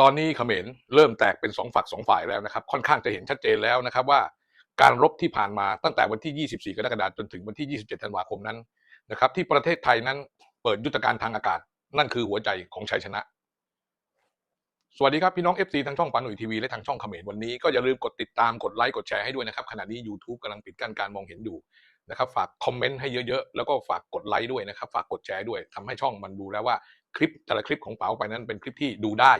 ตอนนี้เขมรเริ่มแตกเป็นสองฝักสองฝ่ายแล้วนะครับ ค่อนข้างจะเห็นชัดเจนแล้วนะครับว่าการรบที่ผ่านมาตั้งแต่วันที่ 24 กรกฎาคมจนถึงวันที่ 27 ธันวาคมนั้นนะครับที่ประเทศไทยนั้นเปิดยุทธการทางอากาศ นั่นคือหัวใจของชัยชนะ สวัสดีครับพี่น้อง FC ทางช่องปาหนุ่ยทีวีและทางช่องเขมรวันนี้ก็อย่าลืมกดติดตามกดไลค์กดแชร์ให้ด้วยนะครับขณะนี้ YouTube กำลังปิดกั้นการมองเห็นอยู่นะครับฝากคอมเมนต์ให้เยอะๆ แล้วก็ฝากกดไลค์ด้วยนะครับ ฝากกดแชร์ด้วยทำให้ช่องมันดูแล้วว่าคลิปแต่ละคลิปของเป๋าไปนั้นเป็นคลิปที่ดูได้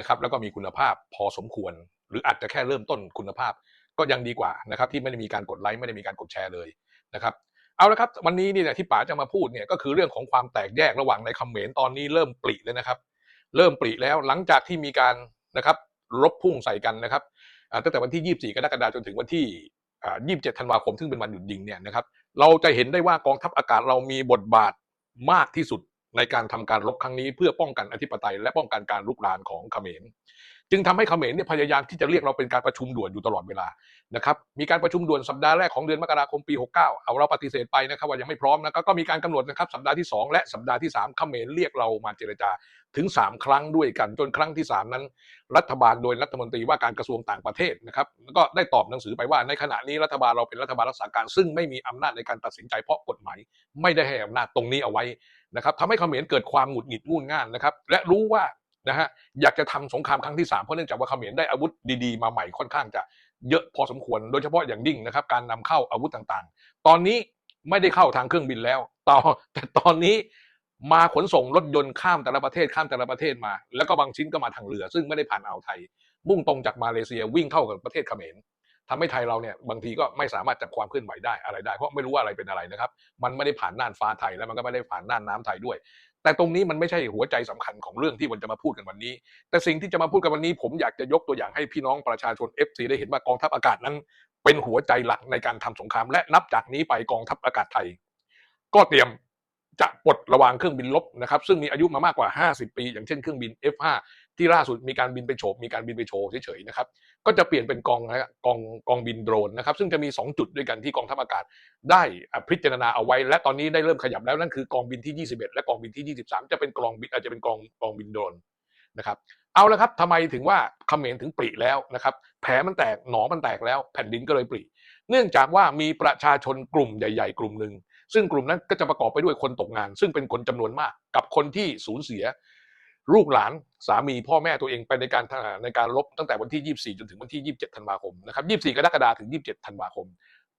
นะครับแล้วก็มีคุณภาพพอสมควร หรืออาจจะแค่เริ่มต้นคุณภาพ ก็ยังดีกว่านะครับที่ไม่ได้มีการกดไลค์ไม่ได้มีการกดแชร์เลยนะครับเอาละครับวันนี้นี่แหละที่ป๋าจะมาพูดเนี่ยก็คือเรื่องของความแตกแยกระหว่างในเขมรตอนนี้เริ่มปริเลยนะครับ เริ่มปริแล้วหลังจากที่มีการนะครับรบพุ่งใส่กันนะครับตั้งแต่วันที่ 24 กรกฎาคมจนถึงวันที่อ่า27 ธันวาคมซึ่งเป็นวันหยุดยิงเนี่ยนะครับเราจะเห็นได้ว่ากองทัพอากาศเรามีบทบาทมากที่สุด ในการทำการรบครั้งนี้เพื่อป้องกันอธิปไตยและป้องกันการลุกรานของเขมร จึงทำให้เขมรเนี่ยพยายามที่จะเรียกเราเป็นการประชุมด่วนอยู่ตลอดเวลานะครับมีการประชุมด่วนสัปดาห์แรกของเดือนมกราคมปี 69 เอาเราปฏิเสธไปนะครับว่ายังไม่พร้อมนะก็ก็มีการกำหนดนะครับสัปดาห์ที่ 2 และสัปดาห์ที่3เขมรเรียกเรามาเจรจาถึง 3 ครั้งด้วยกัน จนครั้งที่ 3 นั้น รัฐบาลโดยรัฐมนตรีว่าการกระทรวงต่างประเทศนะครับก็ได้ตอบหนังสือไปว่าในขณะนี้รัฐบาลเราเป็นรัฐบาลรักษาการ ซึ่งไม่มีอำนาจในการตัดสินใจเพราะกฎหมาย ไม่ได้ให้อำนาจตรงนี้เอาไว้นะครับทำให้เขมรเกิดความหงุดหงิดงุ่นง่านนะครับและรู้ว่า นะฮะอยากจะทำสงครามครั้งที่สามเพราะเนื่องจากว่าเขมรได้อาวุธดีๆ มาใหม่ค่อนข้างจะเยอะพอสมควร โดยเฉพาะอย่างยิ่งนะครับ การนำเข้าอาวุธต่างๆ ตอนนี้ไม่ได้เข้าทางเครื่องบินแล้วต่อแต่ตอนนี้มาขนส่งรถยนต์ข้ามแต่ละประเทศข้ามแต่ละประเทศมา แล้วก็บางชิ้นก็มาทางเรือ ซึ่งไม่ได้ผ่านอ่าวไทย มุ่งตรงจากมาเลเซียวิ่งเข้ากับประเทศเขมรทำให้ไทยเราเนี่ยบางทีก็ไม่สามารถจับความเคลื่อนไหวได้อะไรได้ เพราะไม่รู้ว่าอะไรเป็นอะไรนะครับ มันไม่ได้ผ่านน่านฟ้าไทยแล้วมันก็ไม่ได้ผ่านน่านน้ำไทยด้วย แต่ตรงนี้มันไม่ใช่หัวใจสำคัญของเรื่องที่วันจะมาพูดกันวันนี้ แต่สิ่งที่จะมาพูดกันวันนี้ ผมอยากจะยกตัวอย่างให้พี่น้องประชาชน FC ได้เห็นว่ากองทัพอากาศนั้น เป็นหัวใจหลักในการทำสงคราม และนับจากนี้ไปกองทัพอากาศไทย ก็เตรียมจะปลดระวางเครื่องบินลบนะครับซึ่งมีอายุมามากกว่า 50 ปี อย่างเช่นเครื่องบิน F5 ที่ล่าสุดมีการบินไปโฉบมีการบินไปโชว์เฉยๆนะครับก็จะเปลี่ยนเป็นกองนะกองกองบินโดรนนะครับซึ่งจะมี 2 จุดด้วยกันที่กองทัพอากาศ ได้พิจารณาเอาไว้ และตอนนี้ได้เริ่มขยับแล้วนั่นคือกองบินที่ 21 และกองบินที่ 23 จะเป็นกองบินอาจจะเป็นกองกองบินโดรนนะครับเอาละครับทำไมถึงว่าเขมรถึงปริแล้วนะครับแผลมันแตกหนองมันแตกแล้วแผ่นดินก็เลยปริเนื่องจากว่ามีประชาชนกลุ่มใหญ่ ๆ กลุ่มหนึ่งซึ่งกลุ่มนั้นก็จะประกอบไปด้วยคนตกงาน ซึ่งเป็นคนจำนวนมากกับคนที่สูญเสีย ลูกหลานสามีพ่อแม่ตัวเองไปในการในการลบตั้งแต่วันที่ 24 จนถึงวันที่ 27 ธันวาคมนะครับ 24 กรกฎาคมถึง 27 ธันวาคม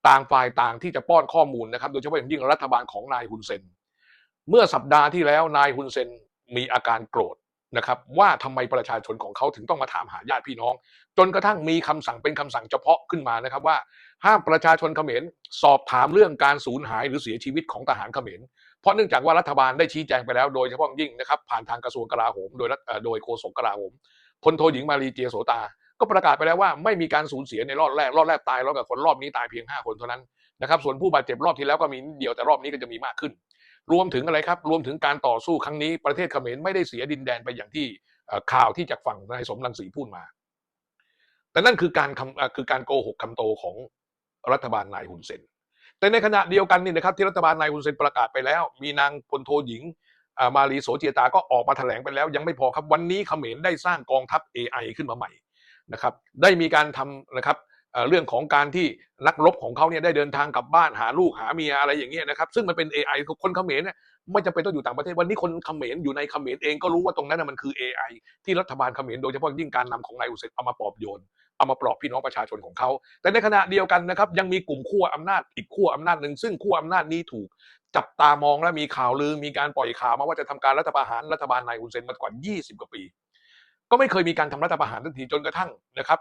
ต่างฝ่ายต่างที่จะป้อนข้อมูลนะครับ โดยเฉพาะอย่างยิ่งรัฐบาลของนายฮุนเซน เมื่อสัปดาห์ที่แล้วนายฮุนเซนมีอาการโกรธ นะครับว่าทำไมประชาชนของเขาถึงต้องมาถามหาญาติพี่น้อง จนกระทั่งมีคำสั่งเป็นคำสั่งเฉพาะขึ้นมานะครับว่า ห้ามประชาชนเขมรสอบถามเรื่องการสูญหายหรือเสียชีวิตของทหารเขมรเพราะเนื่องจากว่ารัฐบาลได้ชี้แจงไปแล้วโดยเฉพาะยิ่งนะครับผ่านทางกระทรวงกลาโหม โดยโดยโฆษกกลาโหมพลโทหญิงมารีเจียโสตา ก็ประกาศไปแล้วว่าไม่มีการสูญเสียในรอบแรกรอบแรกตายแล้วกับคนรอบนี้ตายเพียง 5 คนเท่านั้นนะครับส่วนผู้บาดเจ็บรอบที่แล้วก็มีนิดเดียวแต่รอบนี้ก็จะมีมากขึ้น รวมถึงอะไรครับ รวมถึงการต่อสู้ครั้งนี้ประเทศเขมรไม่ได้เสียดินแดนไปอย่างที่ข่าวที่จากฝั่งนายสมรังสีพูดมา แต่นั่นคือการคือการโกหกคำโตของรัฐบาลนายฮุนเซน แต่ในขณะเดียวกันนี่นะครับที่รัฐบาลนายฮุนเซนประกาศไปแล้ว มีนางพลโทหญิงมารีโสเจียตาก็ออกมาแถลงไปแล้ว ยังไม่พอครับวันนี้เขมรได้สร้างกองทัพ AI ขึ้นมาใหม่นะครับ ได้มีการทำนะครับ เรื่องของการที่นักรบของเขาเนี่ยได้เดินทางกลับบ้านหาลูกหาเมียอะไรอย่างเงี้ยนะครับซึ่งมันเป็น AI คนเขมรเนี่ยไม่จำเป็นต้องอยู่ต่างประเทศวันนี้คนเขมรอยู่ในเขมรเองก็รู้ว่าตรงนั้นมันคือ AI ที่รัฐบาลเขมรโดยเฉพาะยิ่งการนำของนายอุเซนเอามาปลอบโยนเอามาปลอบพี่น้องประชาชนของเขา แต่ในขณะเดียวกันนะครับยังมีกลุ่มขั้วอำนาจอีกขั้วอำนาจหนึ่งซึ่งขั้วอำนาจนี้ถูกจับตามองและมีข่าวลือมีการปล่อยข่าวมาว่าจะทำการรัฐประหารรัฐบาลนายอุเซนมากว่า 20 กว่าปี ก็ไม่เคยมีการทำรัฐประหารทันทีจนกระทั่งนะครับ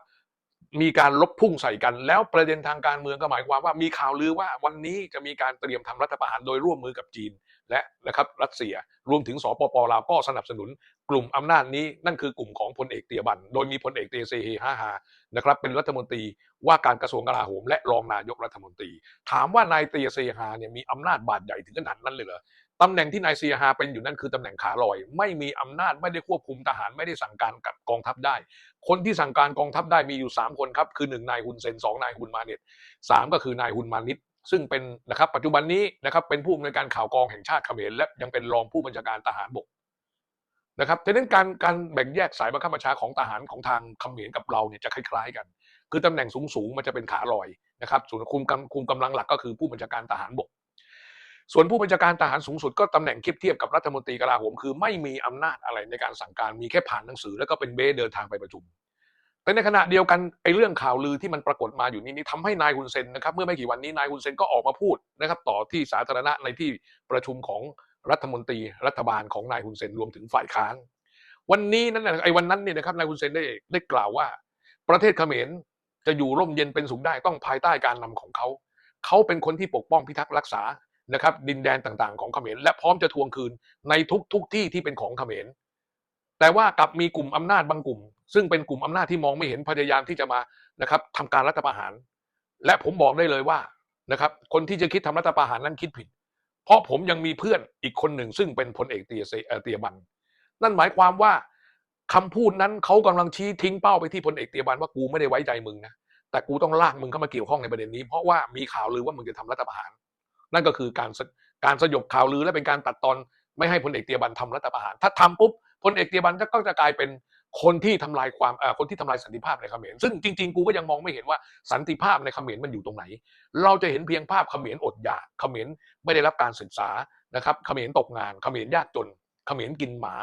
มีการลบพุ่งใส่กัน แล้วประเด็นทางการเมืองก็หมายความว่ามีข่าวลือว่าวันนี้จะมีการเตรียมทำรัฐประหารโดยร่วมมือกับจีน และนะครับรัสเซีย รวมถึงสปปลาวก็สนับสนุนกลุ่มอำนาจนี้นั่นคือกลุ่มของพลเอกเตียบัน โดยมีพลเอกเตเซเฮฮาฮานะครับเป็นรัฐมนตรีว่าการกระทรวงกลาโหมและรองนายกรัฐมนตรี ถามว่านายเตเซฮาเนี่ยมีอำนาจบาดใหญ่ถึงขนาดนั้นเลยเหรอตำแหน่งที่นายเซียฮาเป็นอยู่นั่นคือตำแหน่งขาลอย ไม่มีอำนาจไม่ได้ควบคุมทหารไม่ได้สั่งการกับกองทัพได้ คนที่สั่งการกองทัพได้มีอยู่ 3 คนครับ คือ1นายฮุนเซนสองนายฮุนมาเน็ตสามก็คือนายฮุนมานิต ซึ่งเป็นนะครับปัจจุบันนี้นะครับเป็นผู้อำนวยการข่าวกองแห่งชาติเขมรและยังเป็นรองผู้บัญชาการทหารบกนะครับดังนั้นการการแบ่งแยกสายบังคับบัญชาของทหารของทางเขมรกับเราเนี่ยจะคล้ายๆกัน คือตำแหน่งสูงๆมันจะเป็นขาลอยนะครับส่วนคุมกำคุมกำลังหลักก็คือผู้บัญชาการทหารบก ส่วนผู้บัญชาการทหารสูงสุดก็ตำแหน่งเทียบเทียบกับรัฐมนตรีกลาโหมคือ ไม่มีอำนาจอะไรในการสั่งการมีแค่ผ่านหนังสือ แล้วก็เป็นเบสเดินทางไปประชุม แต่ในขณะเดียวกันไอ้เรื่องข่าวลือที่มันปรากฏมาอยู่นี้นี่ทำให้นายฮุนเซนนะครับเมื่อไม่กี่วันนี้นายฮุนเซนก็ออกมาพูดนะครับต่อที่สาธารณะในที่ประชุมของรัฐมนตรีรัฐบาลของนายฮุนเซนรวมถึงฝ่ายค้าน วันนี้นั่นนะไอ้วันนั้นเนี่ยนะครับนายฮุนเซนได้ได้กล่าวว่า ประเทศเขมรจะอยู่ร่มเย็นเป็นสุขได้ต้องภายใต้การนำของเขา เขาเป็นคนที่ปกป้องพิทักษ์รักษานะครับดินแดนต่างๆ ของเขมรและพร้อมจะทวงคืนในทุกทุกที่ที่เป็นของเขมรแต่ว่ากลับมีกลุ่มอำนาจบางกลุ่ม ซึ่งเป็นกลุ่มอำนาจที่มองไม่เห็นพยายามที่จะมานะครับทำการรัฐประหาร และผมบอกได้เลยว่านะครับคนที่จะคิดทำรัฐประหารนั้นคิดผิด เพราะผมยังมีเพื่อนอีกคนหนึ่ง ซึ่งเป็นพลเอกเตียเตียบัน นั่นหมายความว่าคำพูดนั้นเขากำลังชี้ทิ้งเป้าไปที่พลเอกเตียบันว่ากูไม่ได้ไว้ใจมึงนะแต่กูต้องลากมึงเข้ามาเกี่ยวข้องในประเด็นนี้ เพราะว่ามีข่าวลือว่ามึงจะทำรัฐประหาร นั่นก็คือการการสยบข่าวลือและเป็นการตัดตอนไม่ให้พลเอกเตียบันทำรัฐประหาร ถ้าทำปุ๊บพลเอกเตียบันก็จะกลายเป็น คนที่ทำลายความเอ่อคนที่ทำลายสันติภาพในเขมรซึ่งจริงๆ กูก็ยังมองไม่เห็นว่าสันติภาพในเขมรมันอยู่ตรงไหน เราจะเห็นเพียงภาพเขมรอดอยากเขมรไม่ได้รับการศึกษานะครับเขมรตกงานเขมรยากจนเขมรกินหมา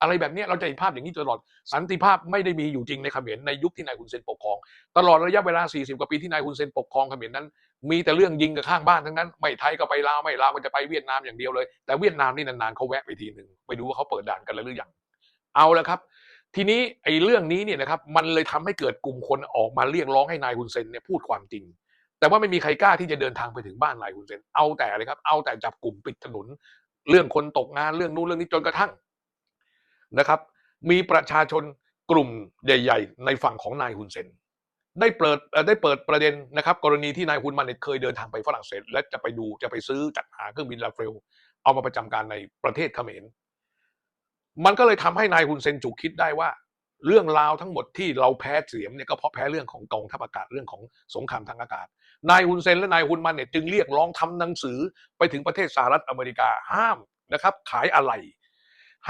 อะไรแบบนี้เราจะเห็นภาพอย่างนี้ตลอด สันติภาพไม่ได้มีอยู่จริงในเขมรในยุคที่นายฮุนเซนปกครอง ตลอดระยะเวลา 40 กว่าปีที่นายฮุนเซนปกครองเขมรนั้น มีแต่เรื่องยิงกับข้างบ้านทั้งนั้นไม่ไทยก็ไปลาวไม่ลาวก็จะไปเวียดนามอย่างเดียวเลยแต่เวียดนามนี่นานๆเขาแวะไปทีหนึ่งไปดูว่าเขาเปิดด่านกันแล้วหรือยังเอาละครับ ทีนี้ไอ้เรื่องนี้เนี่ยนะครับมันเลยทำให้เกิดกลุ่มคนออกมาเรียกร้องให้นายฮุนเซนเนี่ยพูดความจริง แต่ว่าไม่มีใครกล้าที่จะเดินทางไปถึงบ้านนายฮุนเซนเอาแต่เลยครับ เอาแต่จับกลุ่มปิดถนน เรื่องคนตกงานเรื่องนู้นเรื่องนี้จนกระทั่งนะครับ มีประชาชนกลุ่มใหญ่ ๆ ในฝั่งของนายฮุนเซนได้เปิดได้เปิดประเด็นนะครับ กรณีที่นายฮุนมาเนตเคยเดินทางไปฝรั่งเศส และจะไปดูจะไปซื้อจัดหาเครื่องบินลาเฟลเอามาประจำการในประเทศเขมร มันก็เลยทำให้นายฮุนเซนจุกคิดได้ว่า เรื่องราวทั้งหมดที่เราแพ้เสียมเนี่ยก็เพราะแพ้เรื่องของกองทัพอากาศเรื่องของสงครามทางอากาศ นายฮุนเซนและนายฮุนมาเน็ตจึงเรียกร้องทำหนังสือไปถึงประเทศสหรัฐอเมริกาห้ามนะครับ ขายอะไร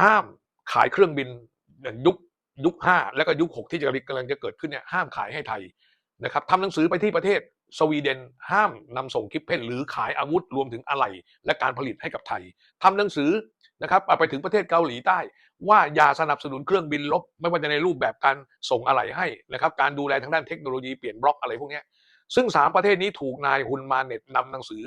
ห้ามขายเครื่องบินยุคยุคห้าแล้วก็ยุคหกที่จะกำลังจะเกิดขึ้นเนี่ยห้ามขายให้ไทยนะครับทำหนังสือไปที่ประเทศ สวีเดนห้ามนำส่งคลิปเพ่นหรือขายอาวุธรวมถึงอะไหล่และการผลิตให้กับไทยทำหนังสือนะครับไปถึงประเทศเกาหลีใต้ ว่าอย่าสนับสนุนเครื่องบินลบ ไม่ว่าจะในรูปแบบการส่งอะไหล่ให้นะครับการดูแลทางด้านเทคโนโลยีเปลี่ยนบล็อกอะไรพวกนี้ซึ่งสามประเทศนี้ถูกนายฮุนมาเน็ตนำหนังสือ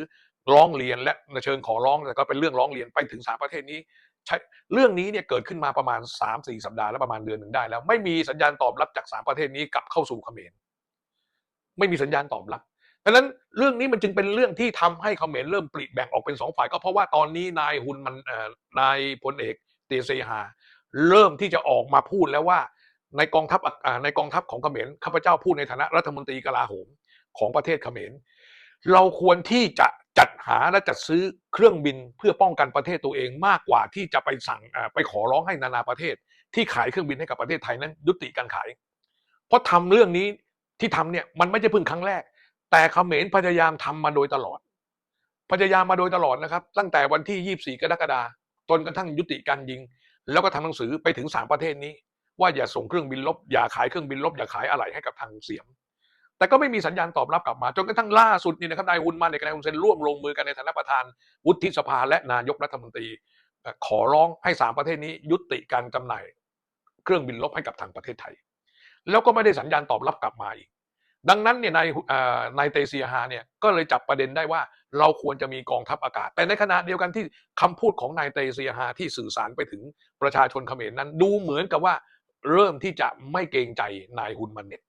ร้องเรียนและเชิญขอร้องแต่ก็เป็นเรื่องร้องเรียนไปถึงสามประเทศนี้ใช่เรื่องนี้เนี่ยเกิดขึ้นมาประมาณ 3-4 สัปดาห์แล้วประมาณเดือนหนึ่งได้แล้ว ไม่มีสัญญาณตอบรับจากสามประเทศนี้กลับเข้าสู่เขมรไม่มีสัญญาณตอบรับ ดังนั้นเรื่องนี้มันจึงเป็นเรื่องที่ทำให้เขมรเริ่มปลีกแบ่งออกเป็นสองฝ่าย ก็เพราะว่าตอนนี้นายฮุนมันนายพลเอกเตเซฮาเริ่มที่จะออกมาพูดแล้วว่าในกองทัพในกองทัพของเขมรข้าพเจ้าพูดในฐานะรัฐมนตรีกลาโหมของประเทศเขมร เราควรที่จะจัดหาและจัดซื้อเครื่องบินเพื่อป้องกันประเทศตัวเองมากกว่าที่จะไปสั่งไปขอร้องให้นานาประเทศ ที่ขายเครื่องบินให้กับประเทศไทยนั้นยุติการขาย เพราะทำเรื่องนี้ที่ทำเนี่ยมันไม่ใช่เพิ่งครั้งแรก แต่เขมรพยายามทำมาโดยตลอด พยายามมาโดยตลอดนะครับ ตั้งแต่วันที่ 24 กรกฎาคมจนกระทั่งยุติการยิง แล้วก็ทำหนังสือไปถึงสามประเทศนี้ ว่าอย่าส่งเครื่องบินลบ อย่าขายเครื่องบินลบ อย่าขายอะไรให้กับทางเสียม แต่ก็ไม่มีสัญญาณตอบรับกลับมา จนกระทั่งล่าสุดนี่นะครับนายฮุนมาในกบนายฮุนเซนร่วมลงมือกันในฐานะประธาน วุฒิสภาและนายกรัฐมนตรี ขอร้องให้สามประเทศนี้ ยุติการจำหน่าย เครื่องบินลบให้กับทางประเทศไทย แล้วก็ไม่ได้สัญญาณตอบรับกลับมาอีก ดังนั้นเนี่ยนายเอ่อนายเตเซียฮาเนี่ยก็เลยจับประเด็นได้ว่าเราควรจะมีกองทัพอากาศ แต่ในขณะเดียวกันที่คำพูดของนายเตเซียฮาที่สื่อสารไปถึงประชาชนเขมรนั้น ดูเหมือนกับว่าเริ่มที่จะไม่เกรงใจนายฮุนมันเน็ต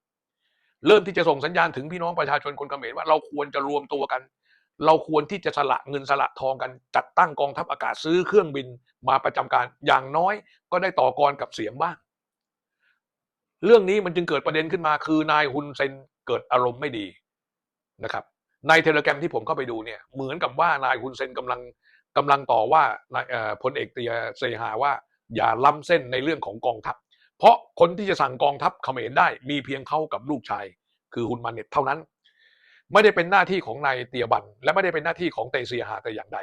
เริ่มที่จะส่งสัญญาณถึงพี่น้องประชาชนคนเขมรว่าเราควรจะรวมตัวกัน เราควรที่จะสละเงินสละทองกัน จัดตั้งกองทัพอากาศซื้อเครื่องบินมาประจำการอย่างน้อยก็ได้ต่อกรกับเสียงบ้างเรื่องนี้มันจึงเกิดประเด็นขึ้นมาคือนายฮุนเซน เกิดอารมณ์ไม่ดีนะครับ ในเทเลแกรมที่ผมเข้าไปดูเนี่ยเหมือนกับว่านายฮุนเซนกำลังกำลังต่อว่าพลเอกเตียเซฮาว่าอย่าล้ำเส้นในเรื่องของกองทัพ เพราะคนที่จะสั่งกองทัพเขมรได้มีเพียงเขากับลูกชาย คือฮุนมาเน็ตเท่านั้น ไม่ได้เป็นหน้าที่ของนายเตียบัน และไม่ได้เป็นหน้าที่ของเตเซียฮาแต่อย่างใด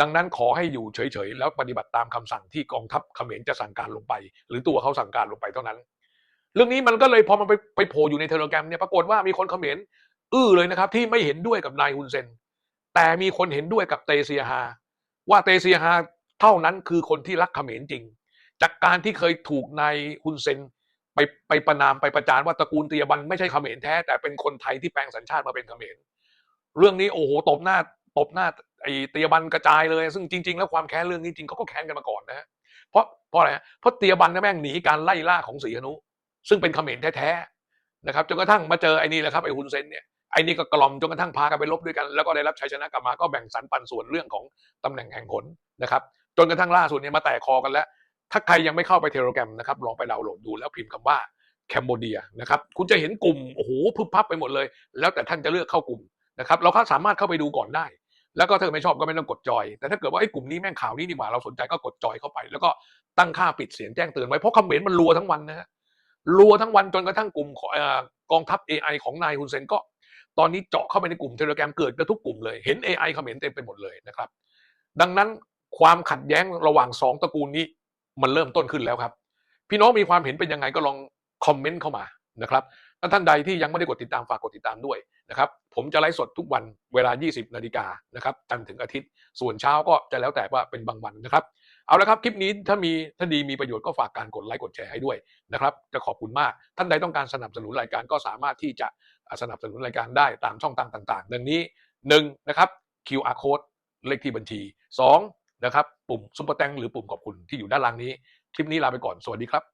ดังนั้นขอให้อยู่เฉยๆ แล้วปฏิบัติตามคำสั่งที่กองทัพเขมรจะสั่งการลงไป หรือตัวเขาสั่งการลงไปเท่านั้น เรื่องนี้มันก็เลยพอมันไปไปโผล่อยู่ในเทเลแกรมเนี่ยปรากฏว่ามีคนเขมรอื้อเลยนะครับ ที่ไม่เห็นด้วยกับนายฮุนเซน แต่มีคนเห็นด้วยกับเตเซียฮาว่าเตเซียฮาเท่านั้นคือคนที่รักเขมรจริง จากการที่เคยถูกนายฮุนเซนไปไปประนามไปประจานว่าตระกูลเตียบันไม่ใช่เขมรแท้ แต่เป็นคนไทยที่แปลงสัญชาติมาเป็นเขมรเรื่องนี้โอ้โหตบหน้าตบหน้าไอ้เตียบันกระจายเลย ซึ่งจริง ๆ แล้วความแค้นเรื่องนี้จริงเขาก็แค้นกันมาก่อนนะฮะเพราะเพราะอะไรฮะเพราะเตียบันนะแม่งหนีการไล่ล่าของศรีอนุ ซึ่งเป็นเขมรแท้ๆนะครับจนกระทั่งมาเจอไอ้นี่แหละครับไอ้ฮุนเซนเนี่ยไอ้นี่ก็กล่อมจนกระทั่งพากันไปลบด้วยกัน แล้วก็ได้รับชัยชนะกลับมาก็แบ่งสรรปันส่วนเรื่องของตำแหน่งแห่งหนนะครับจนกระทั่งล่าสุดเนี่ยมาแตกคอกันแล้ว ถ้าใครยังไม่เข้าไปเทเลแกรมนะครับลองไปดาวน์โหลดดูแล้วพิมพ์คำว่าแคมโบเดียนะครับคุณจะเห็นกลุ่มโอ้โหพึบพับไปหมดเลย แล้วแต่ท่านจะเลือกเข้ากลุ่มนะครับเราก็สามารถเข้าไปดูก่อนได้ แล้วก็ถ้าไม่ชอบก็ไม่ต้องกดจอย แต่ถ้าเกิดว่าไอ้กลุ่มนี้แม่งข่าวนี้ดีกว่าเราสนใจก็กดจอยเข้าไป แล้วก็ตั้งค่าปิดเสียงแจ้งเตือนไว้เพราะคอมเมนต์มันรัวทั้งวันนะฮะ รัวทั้งวันจนกระทั่งกลุ่มอกองทัพ AI ของนายฮุนเซนก็ ตอนนี้เจาะเข้าไปในกลุ่มเทเลแกรมเกิดกันทุกกลุ่มเลยเห็น AI คอมเมนต์เต็มไปหมดเลยนะครับ ดังนั้นความขัดแย้งระหว่างสองตระกูลนี้มันเริ่มต้นขึ้นแล้วครับ พี่น้องมีความเห็นเป็นยังไงก็ลองคอมเมนต์เข้ามานะครับและท่านใดที่ยังไม่ได้กดติดตามฝากกดติดตามด้วยนะครับ ผมจะไลฟ์สดทุกวันเวลา 20 นาฬิกานะครับจันทร์ถึงอาทิตย์ ส่วนเช้าก็จะแล้วแต่ว่าเป็นบางวันนะครับ เอาละครับคลิปนี้ถ้ามีถ้าดีมีประโยชน์ก็ฝากการกดไลค์กดแชร์ให้ด้วยนะครับจะขอบคุณมาก ท่านใดต้องการสนับสนุนรายการก็สามารถที่จะสนับสนุนรายการได้ตามช่องทางต่าง ๆ ดังนี้1นะครับ QR code เลขที่บัญชี 2 นะครับ ปุ่มซุปเปอร์แตงหรือปุ่มขอบคุณที่อยู่ด้านล่างนี้ คลิปนี้ลาไปก่อน สวัสดีครับ